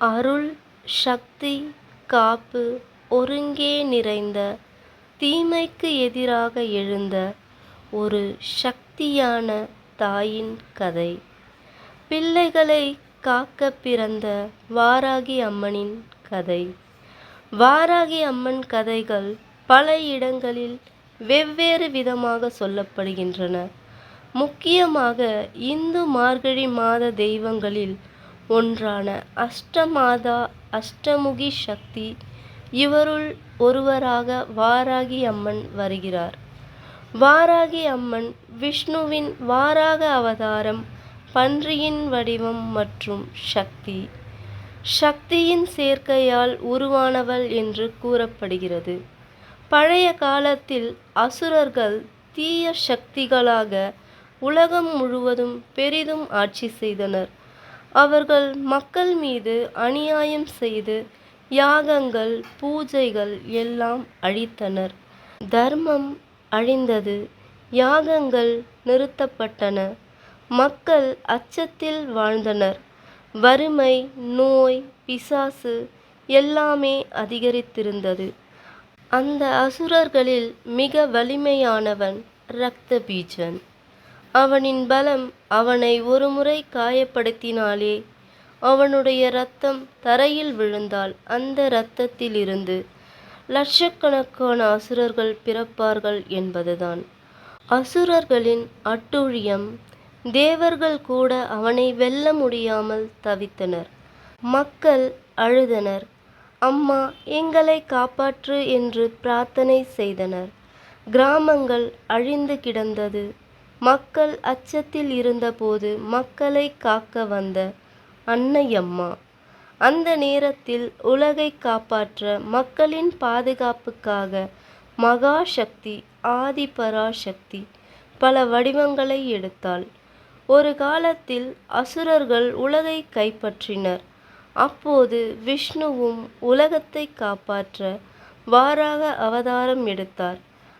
அருள் சக்தி காப்பு ஒருங்கே நிறைந்த தீமைக்கு எதிராக எழுந்த ஒரு சக்தியான தாயின் கதை. பிள்ளைகளை காக்க பிறந்த வாராகி அம்மனின் கதை. வாராகி அம்மன் கதைகள் பல இடங்களில் வெவ்வேறு விதமாக சொல்லப்படுகின்றன. முக்கியமாக இந்து மார்கழி மாத தெய்வங்களில் ஒன்றான அஷ்டமாதா அஷ்டமுகி சக்தி இவருள் ஒருவராக வாராகி அம்மன் வருகிறார். வாராகி அம்மன் விஷ்ணுவின் வாராக அவதாரம் பன்றியின் வடிவம் மற்றும் சக்தி. சக்தியின் சேர்க்கையால் உருவானவள் என்று கூறப்படுகிறது. பழைய காலத்தில் அசுரர்கள் தீய சக்திகளாக உலகம் முழுவதும் பெரிதும் ஆட்சி செய்தனர். அவர்கள் மக்கள் மீது அநியாயம் செய்து யாகங்கள் பூஜைகள் எல்லாம் அழித்தனர். தர்மம் அழிந்தது யாகங்கள் நிறுத்தப்பட்டன. மக்கள் அச்சத்தில் வாழ்ந்தனர். வறுமை நோய் பிசாசு எல்லாமே அதிகரித்திருந்தது. அந்த அசுரர்களில் மிக வலிமையானவன் இரத்த பீஜன் அவனின் பலம் அவனை ஒருமுறை காயப்படுத்தினாலே அவனுடைய இரத்தம் தரையில் விழுந்தால் அந்த இரத்தத்திலிருந்து லட்சக்கணக்கான அசுரர்கள் பிறப்பார்கள் என்பதுதான். அசுரர்களின் அட்டூழியம் தேவர்கள் கூட அவனை வெல்ல முடியாமல் தவித்தனர். மக்கள் அழுதனர். அம்மா எங்களை காப்பாற்று என்று பிரார்த்தனை செய்தனர். கிராமங்கள் அழிந்து கிடந்தது. மக்கள் அச்சத்தில் இருந்தபோது மக்களை காக்க வந்த அன்னையம்மா. அந்த நேரத்தில் உலகை காப்பாற்ற மக்களின் பாதுகாப்புக்காக மகாசக்தி ஆதிபராசக்தி பல வடிவங்களை எடுத்தாள். ஒரு காலத்தில் அசுரர்கள் உலகை கைப்பற்றினர். அப்போது விஷ்ணுவும் உலகத்தை காப்பாற்ற வாராக அவதாரம் எடுத்தார்.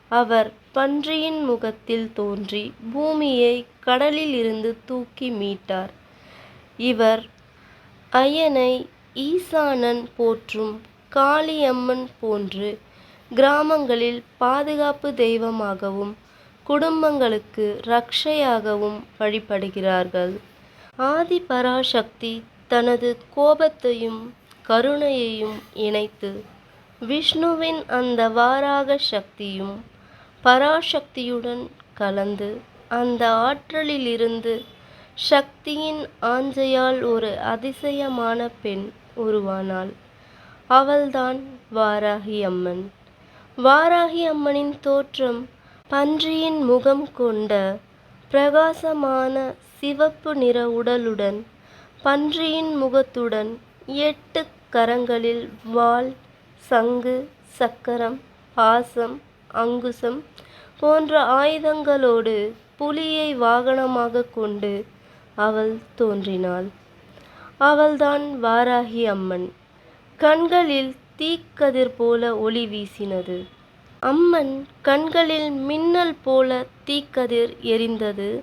அவர் பன்றியின் முகத்தில் தோன்றி பூமியை கடலில் இருந்து தூக்கி மீட்டார். இவர் அயனை ஈசானன் போற்றும் காளியம்மன் போன்று கிராமங்களில் பாதுகாப்பு தெய்வமாகவும் குடும்பங்களுக்கு ரக்ஷையாகவும் வழிபடுகிறார்கள். ஆதிபராசக்தி தனது கோபத்தையும் கருணையையும் இணைத்து விஷ்ணுவின் அந்த வாராக சக்தியும் பராசக்தியுடன் கலந்து அந்த ஆற்றலிலிருந்து சக்தியின் ஆஞ்சையால் ஒரு அதிசயமான பெண் உருவானாள். அவள்தான் வாராகி அம்மன். வாராகி அம்மனின் தோற்றம் பன்றியின் முகம் கொண்ட பிரகாசமான சிவப்பு நிற உடலுடன் பன்றியின் முகத்துடன் எட்டு கரங்களில் வாள் சங்கு சக்கரம் பாசம் அங்குசம் போன்ற ஆயுதங்களோடு புலியை வாகனமாக கொண்டு அவள் தோன்றினாள். அவள்தான் வாராகி அம்மன். கண்களில் தீக்கதிர் போல ஒளி வீசினது. அம்மன் கண்களில் மின்னல் போல தீக்கதிர் எரிந்தது.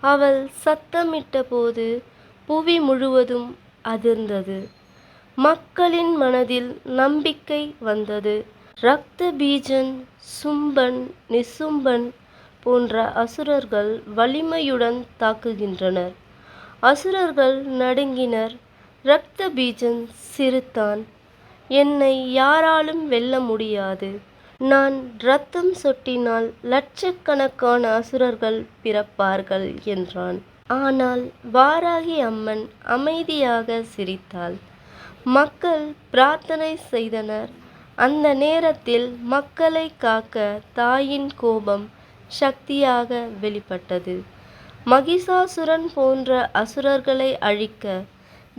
அவள் சத்தமிட்ட போது புவி முழுவதும் அதிர்ந்தது. மக்களின் மனதில் நம்பிக்கை வந்தது. ரக்த பீஜன் சும்பன் நிசும்பன் போன்ற அசுரர்கள் வலிமையுடன் தாக்குகின்றனர். அசுரர்கள் நடுங்கினர். இரத்த பீஜன் சிரித்தான். என்னை யாராலும் வெல்ல முடியாது. நான் இரத்தம் சொட்டினால் லட்சக்கணக்கான அசுரர்கள் பிறப்பார்கள் என்றான். ஆனால் வாராகி அம்மன் அமைதியாக சிரித்தாள். மக்கள் பிரார்த்தனை செய்தனர். அந்த நேரத்தில் மக்களை காக்க தாயின் கோபம் சக்தியாக வெளிப்பட்டது. மகிஷாசுரன் போன்ற அசுரர்களை அழிக்க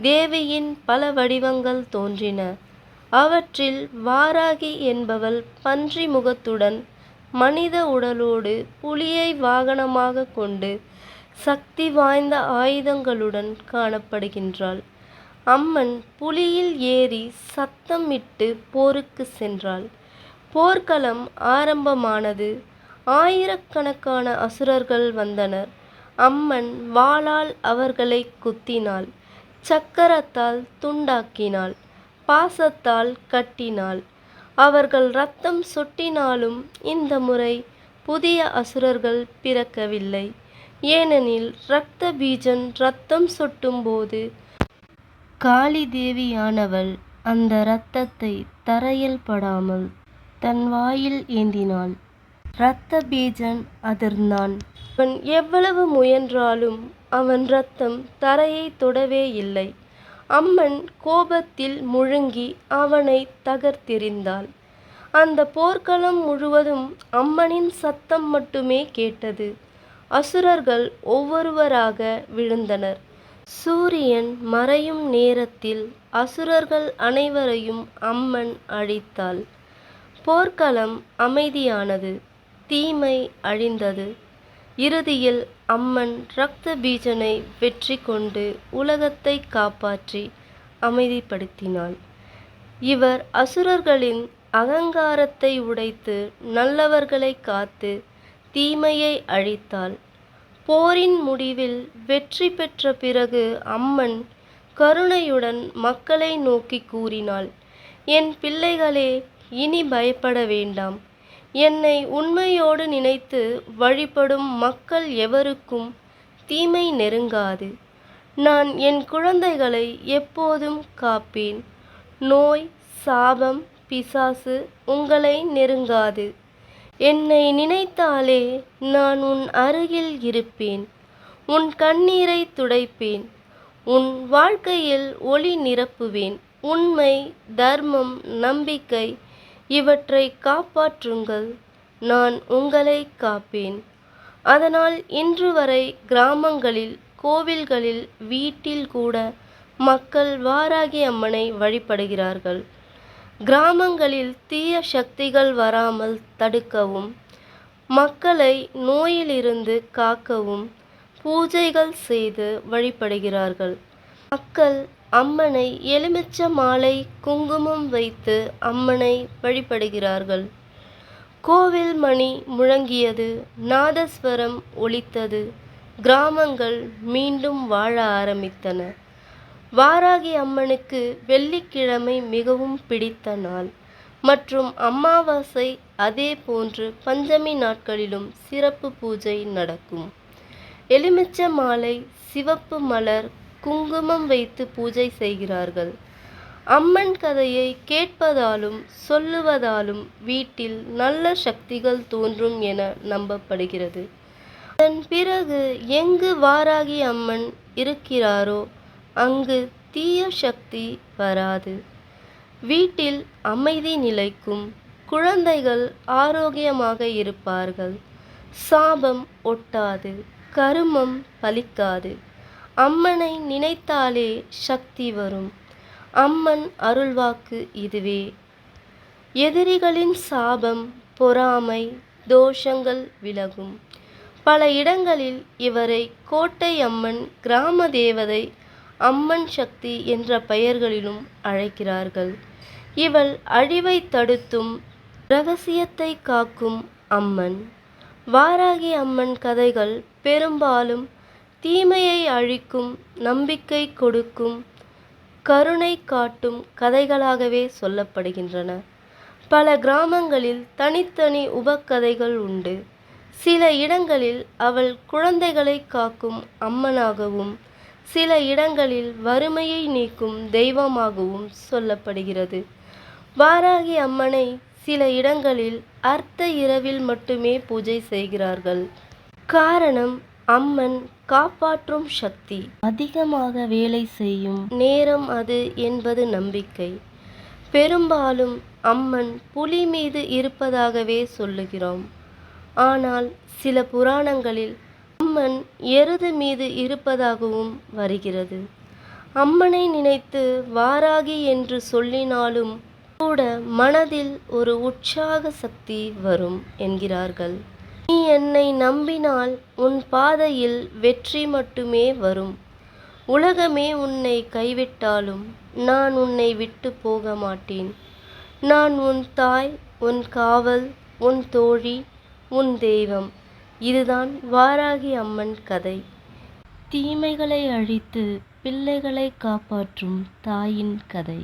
தேவியின் பல வடிவங்கள் தோன்றின. அவற்றில் வாராகி என்பவள் பன்றி முகத்துடன் மனித உடலோடு புலியை வாகனமாக கொண்டு சக்தி வாய்ந்த ஆயுதங்களுடன் காணப்படுகின்றாள். அம்மன் புலியில் ஏறி சத்தமிட்டு போருக்கு சென்றாள். போர்க்களம் ஆரம்பமானது. ஆயிரக்கணக்கான அசுரர்கள் வந்தனர். அம்மன் வாளால் அவர்களை குத்தினாள். சக்கரத்தால் துண்டாக்கினாள். பாசத்தால் கட்டினாள். அவர்கள் ரத்தம் சொட்டினாலும் இந்த முறை புதிய அசுரர்கள் பிறக்கவில்லை. ஏனெனில் இரத்த பீஜன் ரத்தம் சொட்டும்போது காளி தேவியானவள் அந்த இரத்தத்தை தரையில் படாமல் தன் வாயில் ஏந்தினாள். இரத்த பீஜன் அதிர்ந்தான். அவன் எவ்வளவு முயன்றாலும் அவன் இரத்தம் தரையை தொடவே இல்லை. அம்மன் கோபத்தில் முழுங்கி அவனை தகர்த்தெறிந்தாள். அந்த போர்க்களம் முழுவதும் அம்மனின் சத்தம் மட்டுமே கேட்டது. அசுரர்கள் ஒவ்வொருவராக விழுந்தனர். சூரியன் மறையும் நேரத்தில் அசுரர்கள் அனைவரையும் அம்மன் அழித்தாள். போர்க்களம் அமைதியானது தீமை அழிந்தது. இறுதியில் அம்மன் இரத்த பீஜனை வெற்றி கொண்டு உலகத்தை காப்பாற்றி அமைதிப்படுத்தினாள். இவர் அசுரர்களின் அகங்காரத்தை உடைத்து நல்லவர்களை காத்து தீமையை அழித்தாள். போரின் முடிவில் வெற்றி பெற்ற பிறகு அம்மன் கருணையுடன் மக்களை நோக்கி கூறினாள் என் பிள்ளைகளே இனி பயப்பட வேண்டாம். என்னை உண்மையோடு நினைத்து வழிபடும் மக்கள் எவருக்கும் தீமை நெருங்காது. நான் என் குழந்தைகளை எப்போதும் காப்பேன். நோய் சாபம் பிசாசு உங்களை நெருங்காது. என்னை நினைத்தாலே நான் உன் அருகில் இருப்பேன். உன் கண்ணீரை துடைப்பேன். உன் வாழ்க்கையில் ஒளி நிரப்புவேன். உண்மை தர்மம் நம்பிக்கை இவற்றை காப்பாற்றுங்கள். நான் உங்களை காப்பேன். அதனால் இன்று வரை கிராமங்களில் கோவில்களில் வீட்டில் கூட மக்கள் வாராகி அம்மனை வழிபடுகிறார்கள். கிராமங்களில் தீய சக்திகள் வராமல் தடுக்கவும் மக்களை நோயிலிருந்து காக்கவும் பூஜைகள் செய்து வழிபடுகிறார்கள். மக்கள் அம்மனை எலுமிச்ச மாலை குங்குமம் வைத்து அம்மனை வழிபடுகிறார்கள். கோவில் மணி முழங்கியது நாதஸ்வரம் ஒலித்தது கிராமங்கள் மீண்டும் வாழ ஆரம்பித்தன. வாராகி அம்மனுக்கு வெள்ளிக்கிழமை மிகவும் பிடித்த நாள். மற்றும் அமாவாசை அதே போன்று பஞ்சமி நாட்களிலும் சிறப்பு பூஜை நடக்கும். எலுமிச்ச மாலை சிவப்பு மலர் குங்குமம் வைத்து பூஜை செய்கிறார்கள். அம்மன் கதையை கேட்பதாலும் சொல்லுவதாலும் வீட்டில் நல்ல சக்திகள் தோன்றும் என நம்பப்படுகிறது. அதன் பிறகு எங்கு வாராகி அம்மன் இருக்கிறாரோ அங்கு தீய சக்தி வராது. வீட்டில் அமைதி நிலைக்கும் குழந்தைகள் ஆரோக்கியமாக இருப்பார்கள். சாபம் ஒட்டாது கருமம் பலிக்காது. அம்மனை நினைத்தாலே சக்தி வரும். அம்மன் அருள்வாக்கு இதுவே. எதிரிகளின் சாபம் பொறாமை தோஷங்கள் விலகும். பல இடங்களில் இவரை கோட்டை அம்மன் கிராம தேவதை அம்மன் சக்தி என்ற பெயர்களிலும் அழைக்கிறார்கள். இவள் அழிவை தடுத்தும் ரகசியத்தை காக்கும் அம்மன். வாராகி அம்மன் கதைகள் பெரும்பாலும் தீமையை அழிக்கும் நம்பிக்கை கொடுக்கும் கருணை காட்டும் கதைகளாகவே சொல்லப்படுகின்றன. பல கிராமங்களில் தனித்தனி உபக்கதைகள் உண்டு. சில இடங்களில் அவள் குழந்தைகளை காக்கும் அம்மனாகவும் சில இடங்களில் வறுமையை நீக்கும் தெய்வமாகவும் சொல்லப்படுகிறது. வாராகி அம்மனை சில இடங்களில் அர்த்த இரவில் மட்டுமே பூஜை செய்கிறார்கள். காரணம் அம்மன் காப்பாற்றும் சக்தி. அதிகமாக வேலை செய்யும் நேரம் அது என்பது நம்பிக்கை. பெரும்பாலும் அம்மன் புலி மீது இருப்பதாகவே சொல்லுகிறோம். ஆனால் சில புராணங்களில் அம்மன் எருது மீது இருப்பதாகவும் வருகிறது. அம்மனை நினைத்து வாராகி என்று சொல்லினாலும் கூட மனதில் ஒரு உற்சாக சக்தி வரும் என்கிறார்கள். நீ என்னை நம்பினால் உன் பாதையில் வெற்றி மட்டுமே வரும். உலகமே உன்னை கைவிட்டாலும் நான் உன்னை விட்டு போக மாட்டேன். நான் உன் தாய் உன் காவல் உன் தோழி உன் தெய்வம். இதுதான் வாராகி அம்மன் கதை. தீமைகளை அழித்து பிள்ளைகளை காப்பாற்றும் தாயின் கதை.